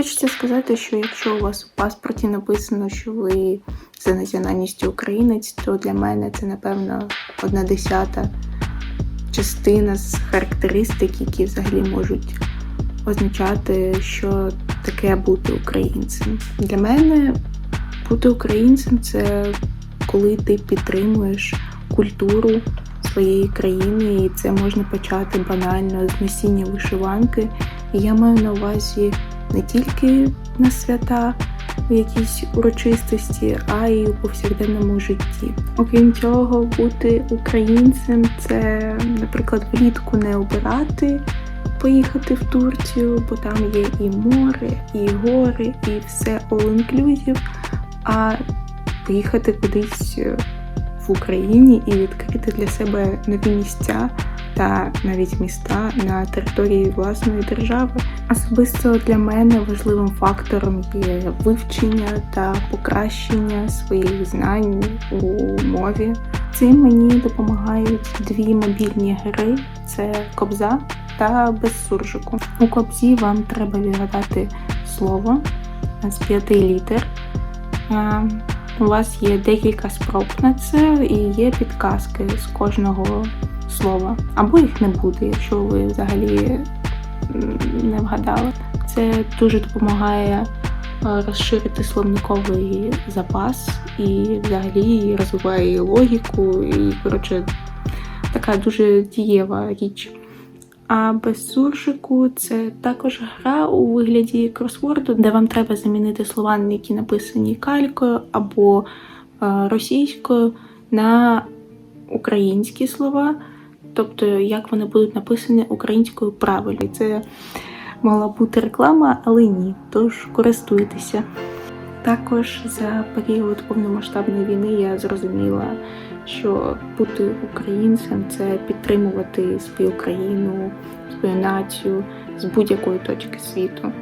Хочеться сказати, що якщо у вас у паспорті написано, що ви за національністю українець, то для мене це напевно одна десята частина з характеристик, які взагалі можуть означати, що таке бути українцем. Для мене бути українцем це коли ти підтримуєш культуру своєї країни, і це можна почати банально з носіння вишиванки. І я маю на увазі не тільки на свята у якійсь урочистості, а й у повсякденному житті. Окрім цього, бути українцем це, наприклад, влітку не обирати. Поїхати в Турцію, бо там є і море, і гори, і все all-inclusive, а поїхати кудись в Україні і відкрити для себе нові місця та навіть міста на території власної держави. Особисто для мене важливим фактором є вивчення та покращення своїх знань у мові. Цим мені допомагають дві мобільні гри: це Кобза та без суржику. У Кобзі вам треба відгадати слово з п'яти літер. У вас є декілька спроб на це і є підказки з кожного слова. Або їх не буде, якщо ви взагалі не вгадали. Це дуже допомагає е, розширити словниковий запас і взагалі розвиває логіку, і коротше така дуже дієва річ. А без суржику це також гра у вигляді кросворду, де вам треба замінити слова, які написані калькою або е, російською, на українські слова, тобто як вони будуть написані українською правильно. Це мала бути реклама, але ні. Тож користуйтеся. Також за період повномасштабної війни я зрозуміла, що бути українцем це підтримувати свою країну, свою націю з будь-якої точки світу.